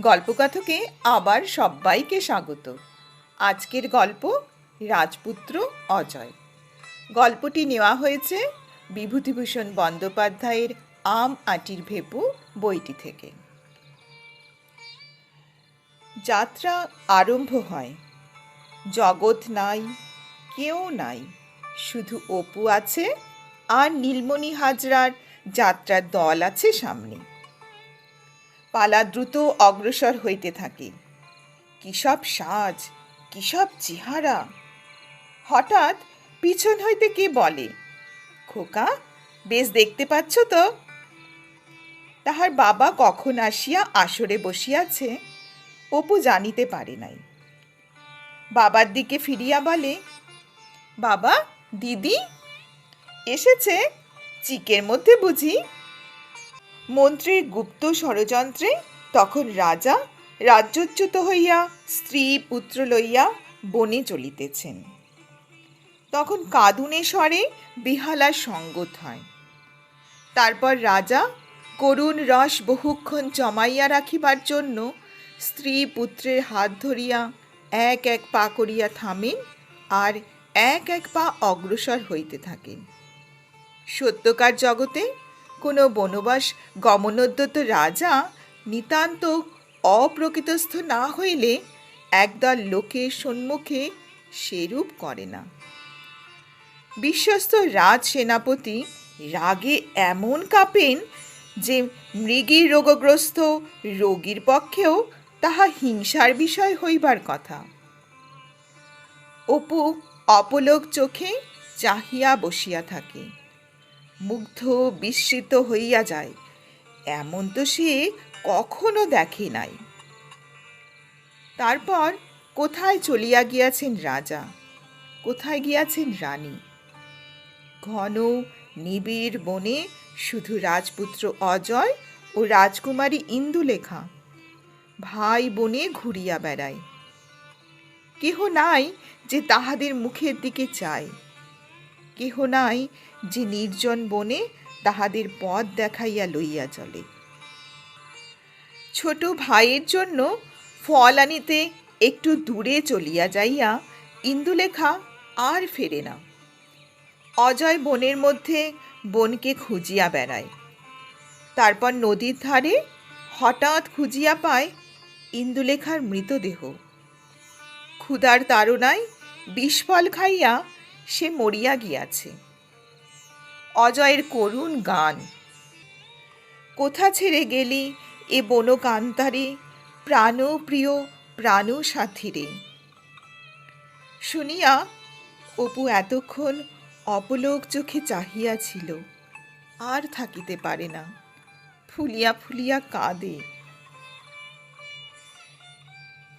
গল্পকথকে আবার সবাইকে স্বাগত। আজকের গল্প রাজপুত্র অজয়। গল্পটি নেওয়া হয়েছে বিভূতিভূষণ বন্দ্যোপাধ্যায়ের আম আটির ভেপু বইটি থেকে। যাত্রা আরম্ভ হয়। জগৎ নাই, কেউ নাই, শুধু অপু আছে আর নীলমণি হাজরার যাত্রার দল আছে সামনে। পালা দ্রুত অগ্রসর হইতে থাকে। কিসব সাজ কিসব চেহারা। হঠাৎ পিছন হইতে কে বলে, খোকা, বেশ দেখতে পাচ্ছ তো? তাহার বাবা কখন আসিয়া আসরে বসিয়াছে, অপু জানিতে পারে নাই। বাবার দিকে ফিরিয়া বলে, বাবা, দিদি, এসেছে? চিকের মধ্যে বুঝি মন্ত্রীর গুপ্ত ষড়যন্ত্রে তখন রাজা রাজ্যোচ্যুত হইয়া স্ত্রী পুত্র লইয়া বনে চলিতেছেন। তখন কাঁদুনে স্বরে বিহালার সঙ্গত হয়। তারপর রাজা করুণ রস বহুক্ষণ জমাইয়া রাখিবার জন্য স্ত্রী পুত্রের হাত ধরিয়া এক এক পা করিয়া থামেন আর এক এক পা অগ্রসর হইতে থাকেন। সত্যকার জগতে কোনো বনবাস গমনোদ্যত রাজা নিতান্ত অপ্রকৃতস্থ না হইলে একদল লোকের সম্মুখে সেরূপ করে না। বিশ্বস্ত রাজ সেনাপতি রাগে এমন কাঁপেন যে মৃগীর রোগগ্রস্ত রোগীর পক্ষেও তাহা হিংসার বিষয় হইবার কথা। অপু অপলোক চোখে চাহিয়া বসিয়া থাকে। মুগ্ধ বিস্মিত হইয়া যায়। এমন তো সে কখনো দেখে নাই। তারপর কোথায় চলিয়া গিয়াছেন রাজা? কোথায় গিয়াছেন রানী? ঘন, নিবিড় বনে শুধু রাজপুত্র অজয় ও রাজকুমারী ইন্দুলেখা ভাই বনে ঘুরিয়া বেড়ায়। কেহ নাই যে তাহাদের মুখের দিকে চায়। কেহ নাই যে নির্জন বনে তাহাদের পথ দেখাইয়া লইয়া চলে। ছোট ভাইয়ের জন্য ফল আনিতে একটু দূরে চলিয়া যাইয়া ইন্দুলেখা আর ফেরে না। অজয় বনের মধ্যে বনকে খুঁজিয়া বেড়ায়। তারপর নদীর ধারে হঠাৎ খুঁজিয়া পায় ইন্দুলেখার মৃতদেহ। ক্ষুধার তাড়নায় বিষফল খাইয়া সে মরিয়া গিয়াছে। অজয়ের করুণ গান। কোথা ছেড়ে গেলি এ বন কান্তারে প্রাণ প্রিয় প্রাণ সাথীরে। শুনিয়া অপু এতক্ষণ অপলোক চোখে চাহিয়াছিল, আর থাকিতে পারে না। ফুলিয়া ফুলিয়া কাঁদে।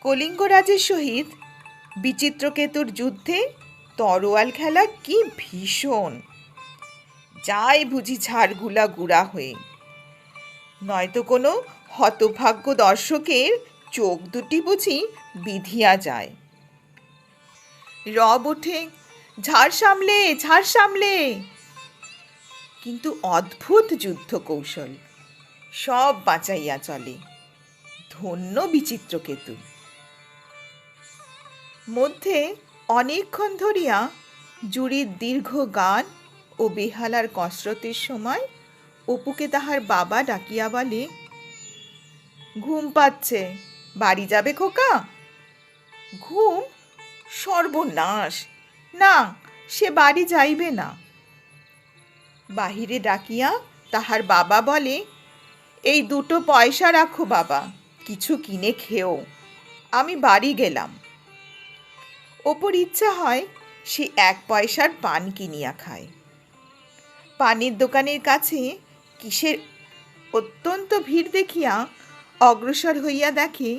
কলিঙ্গরাজের সহিত বিচিত্রকেতুর যুদ্ধে তরোয়াল খেলা কি ভীষণ। যায় বুঝি ঝাড়গুলা গুড়া হয়ে। নয়তো কোনো হতভাগ্য দর্শকের চোখ দুটি বুঝি বিধিয়া যায়। রব ওঠে, ঝাড় সামলে ঝাড় সামলে। কিন্তু অদ্ভুত যুদ্ধ কৌশল সব বাঁচাইয়া চলে। ধন্য বিচিত্রকেতু। মধ্যে অনেকক্ষণ ধরিয়া জুড়ির দীর্ঘ গান ও বেহালার কসরতের সময় অপুকে তাহার বাবা ডাকিয়া বলে, ঘুম পাচ্ছে, বাড়ি যাবে খোকা? ঘুম সর্বনাশ, না, সে বাড়ি যাইবে না। বাহিরে ডাকিয়া তাহার বাবা বলে, এই দুটো পয়সা রাখো বাবা, কিছু কিনে খেও, আমি বাড়ি গেলাম। ওপর ইচ্ছা হয় সে এক পয়সার পান কিনিয়া খায়। পানের দোকানের কাছে কিসের অত্যন্ত ভিড় দেখিয়া অগ্রসর হইয়া দেখে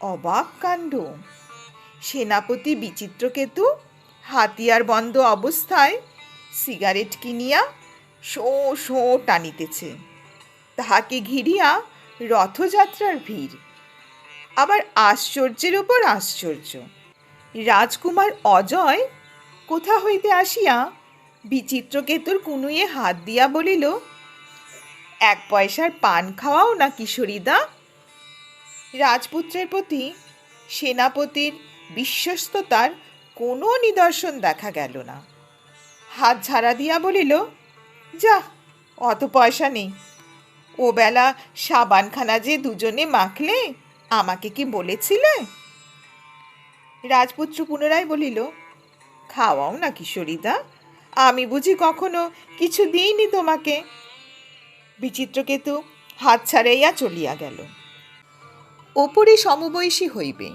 অবাক কাণ্ড। সেনাপতি বিচিত্রকেতু হাতিয়ার বন্ধ অবস্থায় সিগারেট কিনিয়া শো শো টানিতেছে। তাহাকে ঘিরিয়া রথযাত্রার ভিড়। আবার আশ্চর্যের উপর আশ্চর্য। রাজকুমার অজয়, কোথা হইতে আসিয়া বিচিত্রকেতুর কুনুয়ে হাত দিয়া বলিল, এক পয়সার পান খাওয়াও না কিশোরীদা? রাজপুত্রের প্রতি সেনাপতির বিশ্বস্ততার কোনো নিদর্শন দেখা গেল না। হাত ঝাড়া দিয়া বলিল, যা, অত পয়সা নেই। ও বেলা সাবানখানা যে দুজনে মাখলে, আমাকে কি বলেছিলে? রাজপুত্র পুনরায় বলিল, খাওয়াও না কিশোরীদা, আমি বুঝি কখনো কিছু দিইনি তোমাকে? বিচিত্রকেতু হাত ছাড়াইয়া চলিয়া গেল। ওপরে সমবয়সী হইবে,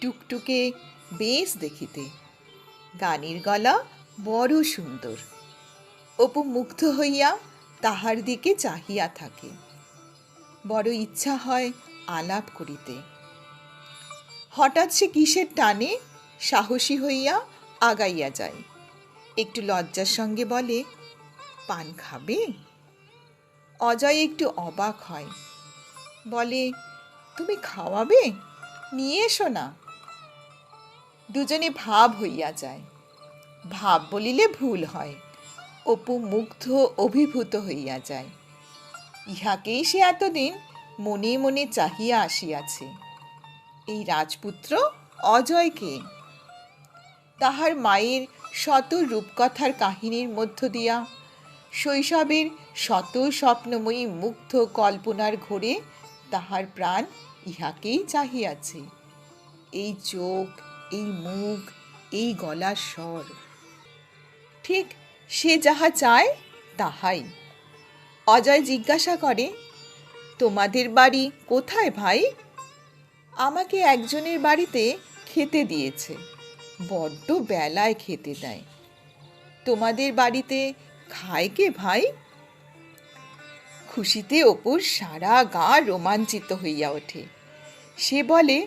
টুকটুকে বেশ দেখিতে গানের গলা বড় সুন্দর। অপু মুগ্ধ হইয়া তাহার দিকে চাহিয়া থাকে। বড় ইচ্ছা হয় আলাপ করিতে। হঠাৎ সে কিসের টানে? সাহসী হইয়া আগাইয়া যায়। একটু লজ্জার সঙ্গে বলে, পান খাবে? অজয় একটু অবাক হয়। বলে, তুমি খাওয়াবে? নিয়ে এসো না। দুজনে ভাব হইয়া যায়। ভাব বলিলে ভুল হয়। অপু মুগ্ধ, অভিভূত হইয়া যায়। ইহাকেই সে এতদিন মনে মনে চাহিয়া আসিয়াছে। এই রাজপুত্র অজয়কে তাহার মায়ের শত রূপকথার কাহিনীর মধ্য দিয়া শৈশবের শত স্বপ্নময়ী মুগ্ধ কল্পনার ঘোরে তাহার প্রাণ ইহাকেই চাহিয়াছে। এই চোখ, এই মুখ, এই গলার স্বর, ঠিক সে যাহা চায় তাহাই। অজয় জিজ্ঞাসা করে, তোমাদের বাড়ি কোথায় ভাই? আমাকে একজনের বাড়িতে খেতে দিয়েছে। বড্ড বেলায় খেতে দেয়। তোমাদের বাড়িতে খায় কে ভাই? খুশিতে অপুর সারা গা রোমাঞ্চিত হইয়া ওঠে। সে বলে,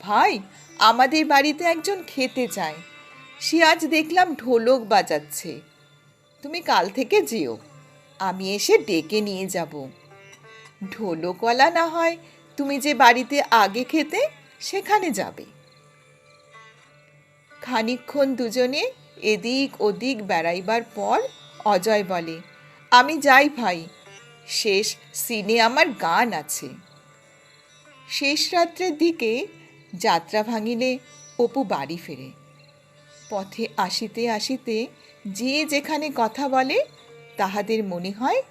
ভাই, আমাদের বাড়িতে একজন খেতে চায়। সে আজ দেখলাম ঢোলক বাজাচ্ছে। তুমি কাল থেকে যেও। আমি এসে ডেকে নিয়ে যাব। ঢোলকওয়ালা না হয় তুমি যে বাড়িতে আগে খেতে, সেখানে যাবে। খানিকক্ষণ দুজনে এদিক ওদিক বেড়াইবার পর অজয় বলে, আমি যাই ভাই, শেষ সিনে আমার গান আছে শেষ রাত্রের দিকে যাত্রা ভাঙিলে অপু বাড়ি ফেরে। পথে আসিতে আসিতে যে যেখানে কথা বলে, তাহাদের মনে হয়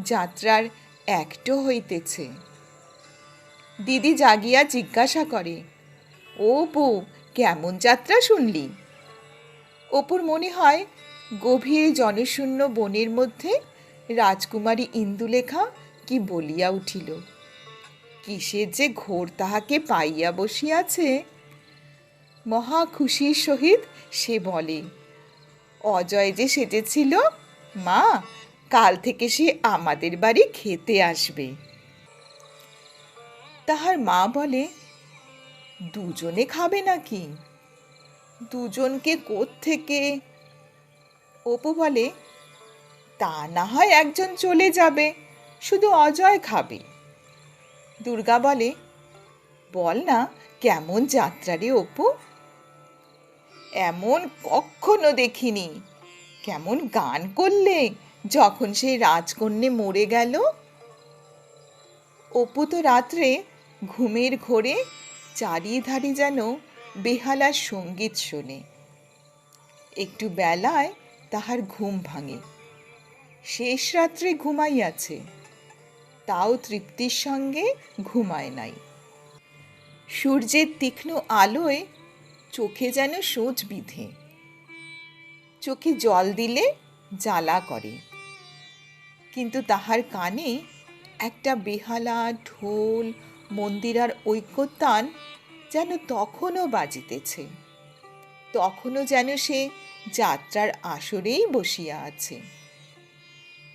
যাত্রার একটো হইতেছে। দিদি জাগিয়া জিজ্ঞাসা করে, ও বউ, কেমন যাত্রা শুনলি? অপুর মনে হয়, গভীর জনশূন্য বনের মধ্যে রাজকুমারী ইন্দুলেখা কি বলিয়া উঠিল। কিসের যে ঘোর তাহাকে পাইয়া বসিয়াছে? মহা খুশির সহিত সে বলে, অজয় যে সেজেছিল, মা, কাল থেকে সে আমাদের বাড়ি খেতে আসবে। তাহার মা বলে, দুজনে খাবে নাকি? দুজনকে থেকে অপু বলে, তা না হয় একজন চলে যাবে, শুধু অজয় খাবে। দুর্গা বলে, বল না, কেমন যাত্রা রে অপু? এমন কখনো দেখিনি। কেমন গান করলে যখন সেই রাজকন্যে মরে গেল? অপু তো রাত্রে ঘুমের ঘোরে চারিধারে যেন বেহালার সংগীত শোনে। একটু বেলায় তাহার ঘুম ভাঙে। শেষ রাত্রে ঘুমাইয়াছে। তাও তৃপ্তির সঙ্গে ঘুমায় নাই। সূর্যের তীক্ষ্ণ আলোয় চোখে যেন সোচ বিধে। চোখে জল দিলে জ্বালা করে। কিন্তু তাহার কানে একটা বেহালা ঢোল মন্দিরার ঐক্যতান যেন তখনও বাজিতেছে, তখনও যেন সে যাত্রার আসরেই বসিয়া আছে।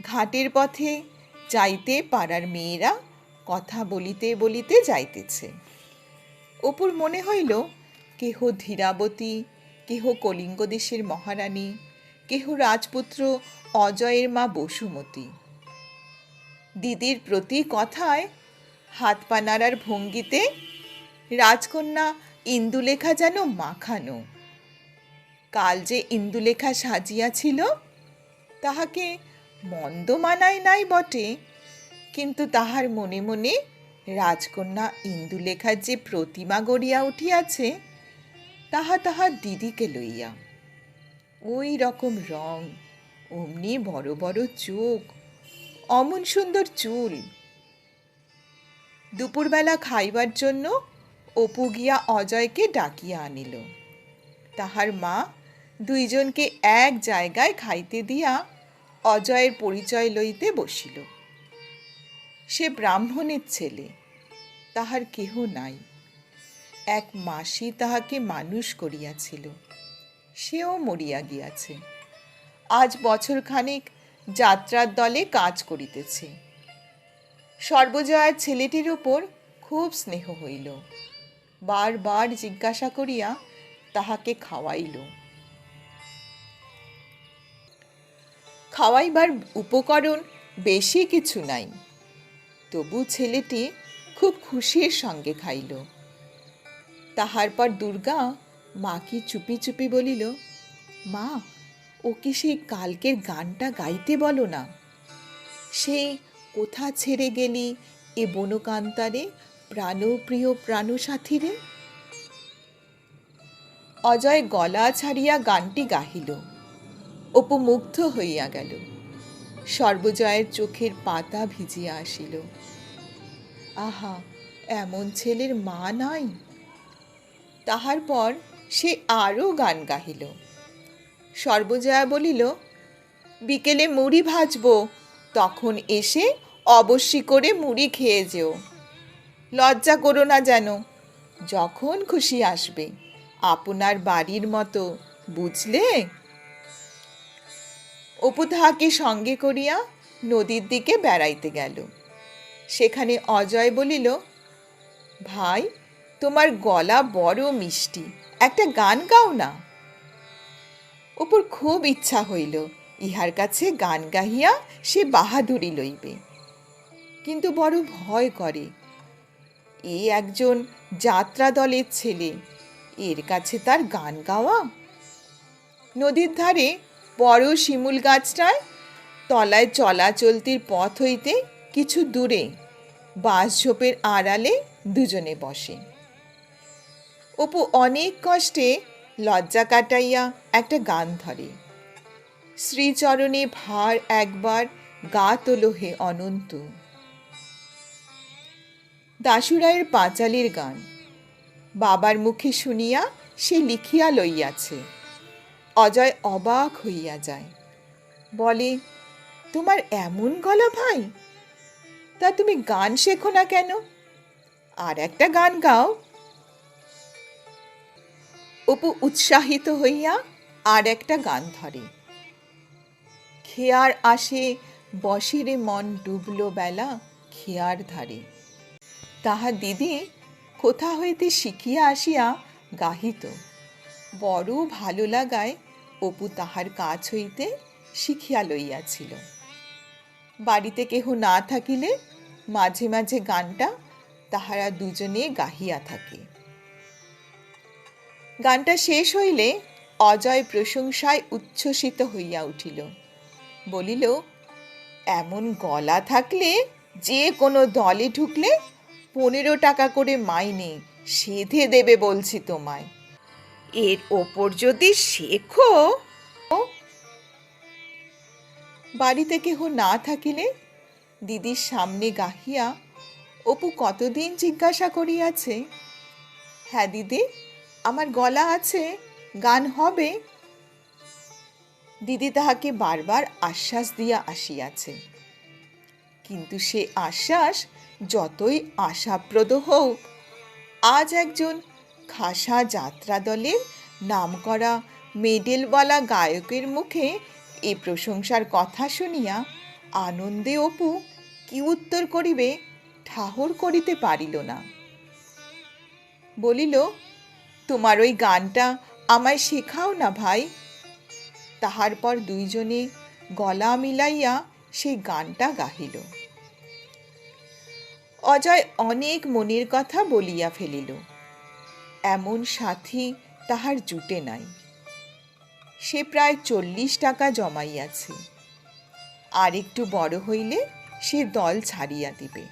ঘাটের পথে যাইতে পাড়ার মেয়েরা কথা বলিতে বলিতে যাইতেছে। অপুর মনে হইল, কেহ ধীরাবতী, কেহ কলিঙ্গ দেশের মহারানী, কেহ রাজপুত্র অজয়ের মা বসুমতী। দিদির প্রতি কথায় হাত পা নাড়ার ভঙ্গিতে রাজকন্যা ইন্দুলেখা যেন মাখানো। কাল যে ইন্দুলেখা সাজিয়াছিল, তাহাকে মন্দ মানায় নাই বটে, কিন্তু তাহার মনে মনে রাজকন্যা ইন্দুলেখার যে প্রতিমা গড়িয়া উঠিয়াছে, তাহা তাহার দিদিকে লইয়া। ওই রকম রং, অমনি বড় বড় চোখ, অমন সুন্দর চুল দুপুরবেলা খাইবার জন্য অপু গিয়া অজয়কে ডাকিয়া আনিল। তাহার মা দুইজনকে এক জায়গায় খাইতে দিয়া অজয়ের পরিচয় লইতে বসিল। সে ব্রাহ্মণের ছেলে, তাহার কেহ নাই। এক মাসি তাহাকে মানুষ করিয়াছিল, সেও মরিয়া গিয়াছে। আজ বছরখানেক যাত্রার দলে কাজ করিতেছে। সর্বজয়ার ছেলেটির উপর খুব স্নেহ হইল। বারবার জিজ্ঞাসা করিয়া তাহাকে খাওয়াইল। খাওয়াইবার উপকরণ বেশি কিছু নাই, তবু ছেলেটি খুব খুশির সঙ্গে খাইল। তাহার পর দুর্গা মাকে চুপি চুপি বলিল, মা, ওকে সেই কালকের গানটা গাইতে বলো না। সেই কোথা ছেড়ে গেলি এ বনকান্তারে প্রাণপ্রিয় প্রাণসাথীরে? অজয় গলা ছাড়িয়া গানটি গাহিল। অপু মুগ্ধ হইয়া গেল। সর্বজয়ের চোখের পাতা ভিজিয়া আসিল। আহা, এমন ছেলের মা নাই। তাহার পর সে আরও গান গাহিল। সর্বজয়া বলিল, বিকেলে মুড়ি ভাজবো, তখন এসে অবশ্যই করে মুড়ি খেয়ে যেও। লজ্জা করো না যেন, যখন খুশি আসবে। আপনার বাড়ির মতো, বুঝলে? অপু তাহাকে সঙ্গে করিয়া নদীর দিকে বেড়াইতে গেল। সেখানে অজয় বলিল, ভাই, তোমার গলা বড় মিষ্টি, একটা গান গাও না? অপুর খুব ইচ্ছা হইল, ইহার কাছে গান গাহিয়া সে বাহাদুরি লইবে। কিন্তু বড় ভয় করে। এ একজন যাত্রা দলের ছেলে, এর কাছে তার গান গাওয়া। নদীর ধারে বড় শিমুল গাছটায় তলায় চলাচলতির পথ হইতে কিছু দূরে বাঁশঝোপের আড়ালে দুজনে বসে। অপু অনেক কষ্টে লজ্জা কাটাইয়া একটা গান ধরে। শ্রীচরণে ভার একবার গা তোলো হে অনন্ত। দাসুরায়ের পাঁচালির গান। বাবার মুখে শুনিয়া সে লিখিয়া লইয়াছে, অজয় অবাক হইয়া যায়। বলে, তোমার এমন গলা ভাই? তা তুমি গান শেখো না কেন? আর একটা গান গাও। অপু উৎসাহিত হইয়া আর একটা গান ধরে। খেয়ার আসে বসিরে মন ডুবলো বেলা খেয়ার ধারে। তাহা দিদি কোথা হইতে শিখিয়া আসিয়া গাহিত। বড় ভালো লাগায় অপু তাহার কাজ হইতে শিখিয়া লইয়াছিল। বাড়িতে কেহ না থাকিলে মাঝে মাঝে গানটা তাহারা দুজনে গাহিয়া থাকে। গানটা শেষ হইলে অজয় প্রশংসায় উচ্ছ্বসিত হইয়া উঠিল। বলিল, এমন গলা থাকলে যে কোনো দলে ঢুকলে পনেরো টাকা করে মাইনে সেধে দেবে বলছি তোমায়। এর ওপর যদি শেখো, বাড়িতে কেহ না থাকিলে দিদির সামনে গাহিয়া, অপু কতদিন জিজ্ঞাসা করিয়াছে? হ্যাঁ দিদি, আমার গলা আছে, গান হবে। দিদি তাহাকে বারবার আশ্বাস দিয়া আসিয়াছে। কিন্তু সে আশ্বাস যতই আশাপ্রদ হোক, আজ একজন খাসা যাত্রা দলের নামকরা মেডেলওয়ালা গায়কের মুখে এ প্রশংসার কথা শুনিয়া আনন্দে অপু কি উত্তর করিবে ঠাহর করিতে পারিল না। বলিল, তোমার ওই গানটা আমায় শেখাও না ভাই। তাহার পর দুইজনে গলা মিলাইয়া সেই গানটা গাহিল। অজয় অনেক মনের কথা বলিয়া ফেলিল। এমন সাথী তাহার জুটে নাই। সে প্রায় চল্লিশ টাকা জমাইয়াছে। আর একটু বড় হইলে সে দল ছাড়িয়া দিবে।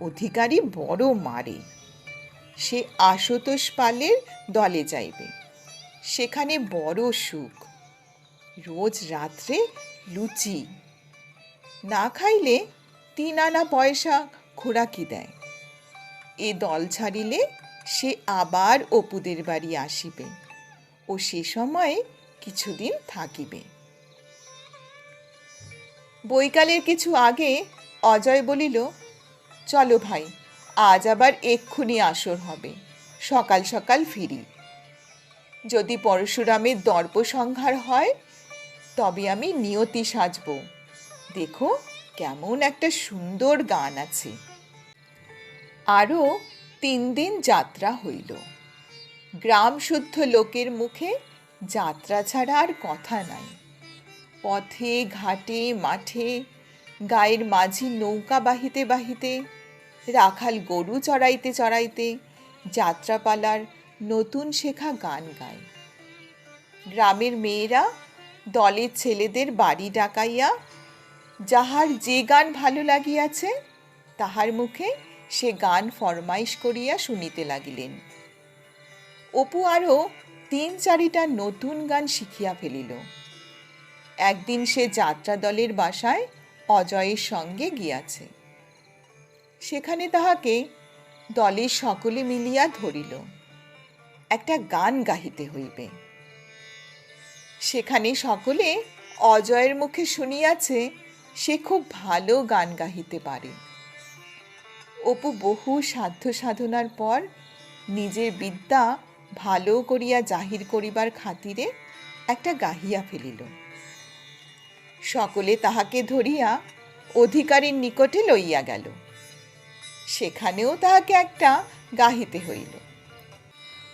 অধিকারী বড় মারে। সে আশুতোষ পালের দলে যাইবে। সেখানে বড় সুখ। রোজ রাত্রে লুচি। না খাইলে তিন আনা পয়সা খোরাকি দেয়। এ দল ছাড়িলে সে আবার অপুদের বাড়ি আসিবে ও সে সময়ে কিছুদিন থাকিবে। বৈকালের কিছু আগে অজয় বলিল, চলো ভাই, আজ আবার এক্ষুনি আসর হবে, সকাল সকাল ফিরি। যদি পরশুরামের দর্প সংহার হয়, তবে আমি নিয়তি সাজব। দেখো কেমন একটা সুন্দর গান আছে। আরও তিন দিন যাত্রা হইল। গ্রাম শুদ্ধ লোকের মুখে যাত্রা ছাড়া আর কথা নাই। পথে, ঘাটে, মাঠে, গায়ের মাঝি নৌকা বাহিতে বাহিতে, রাখাল গরু চড়াইতে চড়াইতে যাত্রাপালার নতুন শেখা গান গায়। গ্রামের মেয়েরা দলের ছেলেদের বাড়ি ডাকাইয়া যাহার যে গান ভালো লাগিয়াছে, তাহার মুখে সে গান ফরমাইশ করিয়া শুনিতে লাগিলেন। অপু আরও তিন চারিটা নতুন গান শিখিয়া ফেলিল। একদিন সে যাত্রা দলের বাসায় অজয়ের সঙ্গে গিয়াছে। সেখানে তাহাকে দলের সকলে মিলিয়া ধরিল। একটা গান গাহিতে হইবে। সেখানে সকলে অজয়ের মুখে শুনিয়াছে সে খুব ভালো গান গাহিতে পারে। অপু বহু সাধ্য সাধনার পর নিজের বিদ্যা ভালো করিয়া জাহির করিবার খাতিরে একটা গাহিয়া ফেলিল। সকলে তাহাকে ধরিয়া অধিকারীর নিকটে লইয়া গেল। সেখানেও তাহাকে একটা গাহিতে হইল।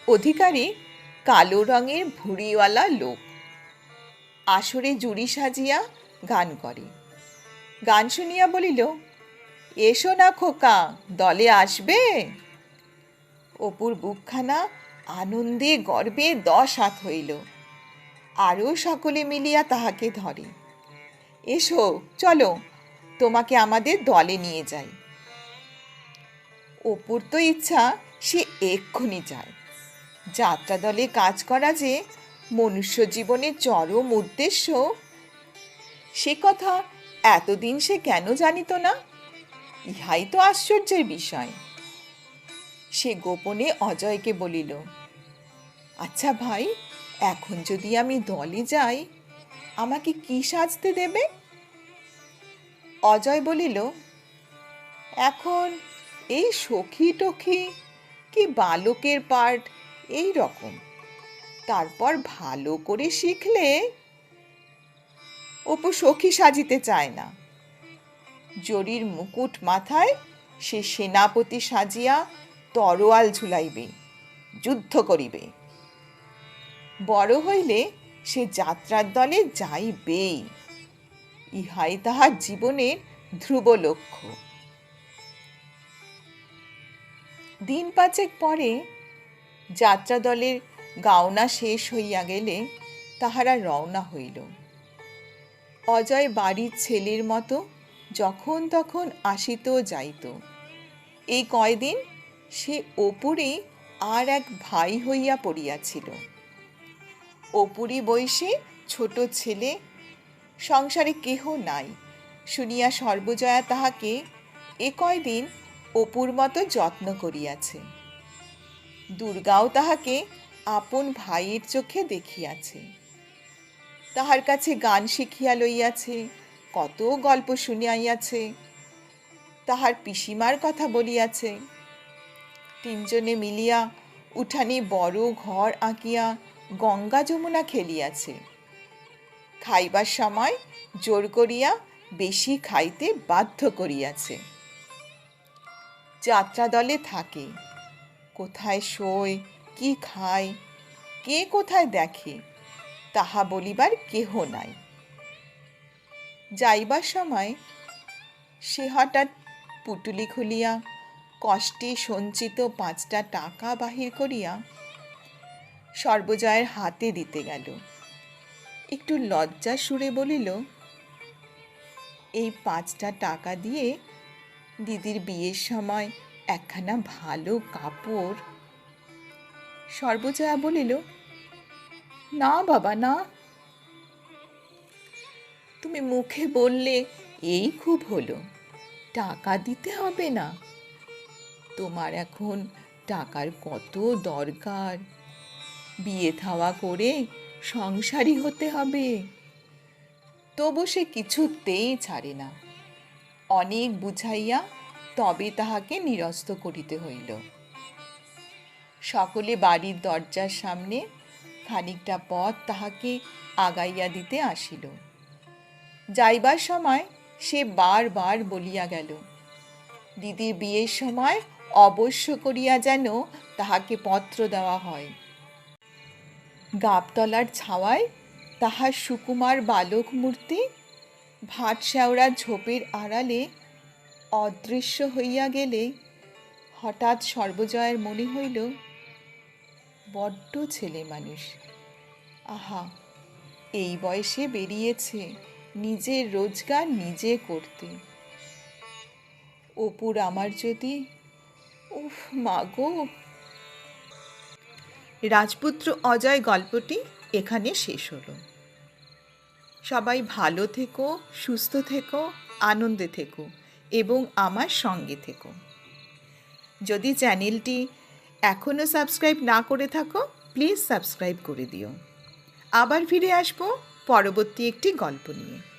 অধিকারী কালো রঙের ভুড়িওয়ালা লোক। আসরে জুড়ি সাজিয়া গান করে। গান শুনিয়া বলিল, এসো না খোকা, দলে আসবে? অপুর বুকখানা আনন্দে গর্বে দশ হাত হইল। আরও সকলে মিলিয়া তাহাকে ধরে। এসো, চলো, তোমাকে আমাদের দলে নিয়ে যাই। অপুর তো ইচ্ছা সে এক্ষুনি যায়। যাত্রা দলে কাজ করা যে মনুষ্য জীবনের চরম উদ্দেশ্য, সে কথা এতদিন সে কেন জানিত না? ইহাই তো আশ্চর্যের বিষয়। সে গোপনে অজয়কে বলিল আচ্ছা ভাই, এখন যদি আমি দলে যাই, আমাকে কি সাজতে দেবে? অজয় বলিল, এখন এই সখী টখি কি বালকের পার্ট এই রকম। তারপর ভালো করে শিখলে অপু সখী সাজিতে চায় না। জরির মুকুট মাথায় সে সেনাপতি সাজিয়া তরোয়াল ঝুলাইবে, যুদ্ধ করিবে। বড় হইলে সে যাত্রার দলে যাইবেই, ইহাই তাহার জীবনের ধ্রুব লক্ষ্য। দিন পাঁচেক পরে যাত্রা দলের গাওনা শেষ হইয়া গেলে তাহারা রওনা হইল। অজয় বাড়ির ছেলের মতো যখন তখন আসিত যাইত। এই কয়দিন সে ওপরে আর এক ভাই হইয়া পড়িয়াছিল। অপুরি বয়সে ছোট ছেলে, সংসারে কেহ নাই। শুনিয়া সর্বজয়া তাহাকে এ কয়দিন অপুর মতো যত্ন করিয়াছে। দুর্গাও তাহাকে আপন ভাইয়ের চোখে দেখিয়াছে। তাহার কাছে গান শিখিয়া লইয়াছে, কত গল্প শুনিয়াইয়াছে। তাহার পিসিমার কথা বলিয়াছে, তিনজনে মিলিয়া উঠানে বড় ঘর আঁকিয়া গঙ্গা যমুনা খেলিয়াছে। খাইবার সময় জোর করিয়া বেশি খাইতে বাধ্য করিয়াছে। যাত্রা দলে থাকে, কোথায় শোয়, কি খায়, কে কোথায় দেখে তাহা বলিবার কেহ নাই। যাইবার সময় সে হঠাৎ পুটুলি খুলিয়া, কষ্টে সঞ্চিত পাঁচটা টাকা বাহির করিয়া সর্বজয়ের হাতে দিতে গেল। একটু লজ্জা সুরে বলিল, এই পাঁচটা টাকা দিয়ে দিদির বিয়ের সময় একখানা ভালো কাপড়? সর্বজয়া বলিল না বাবা, না। তুমি মুখে বললে, এই খুব হলো। টাকা দিতে হবে না। তোমার এখন টাকার কত দরকার। বিয়ে থাওয়া করে সংসারী হতে হবে। তবু সে কিছুতেই ছাড়ে না। অনেক বুঝাইয়া তবে তাহাকে নিরস্ত করিতে হইল। সকলে বাড়ির দরজার সামনে খানিকটা পথ তাহাকে আগাইয়া দিতে আসিল। যাইবার সময় সে বারবার বলিয়া গেল, দিদির বিয়ের সময় অবশ্য করিয়া যেন তাহাকে পত্র দেওয়া হয়। গাবতলার ছাওয়ায় তাহার সুকুমার বালক মূর্তি, ভাটশ্যাওড়া ঝোপের আড়ালে অদৃশ্য হইয়া গেলে হঠাৎ সর্বজয়ের মনে হইল বড্ড ছেলে মানুষ। আহা, এই বয়সে বেরিয়েছে নিজের রোজগার নিজে করতে। অপুর আমার যদি, উফ মাগো রাজপুত্র অজয় গল্পটি এখানে শেষ হলো। সবাই ভালো থেকো, সুস্থ থেকো, আনন্দে থেকো এবং আমার সঙ্গে থেকো। যদি চ্যানেলটি এখনও সাবস্ক্রাইব না করে থাকো, প্লিজ সাবস্ক্রাইব করে দিও। আবার ফিরে আসব পরবর্তী একটি গল্প নিয়ে।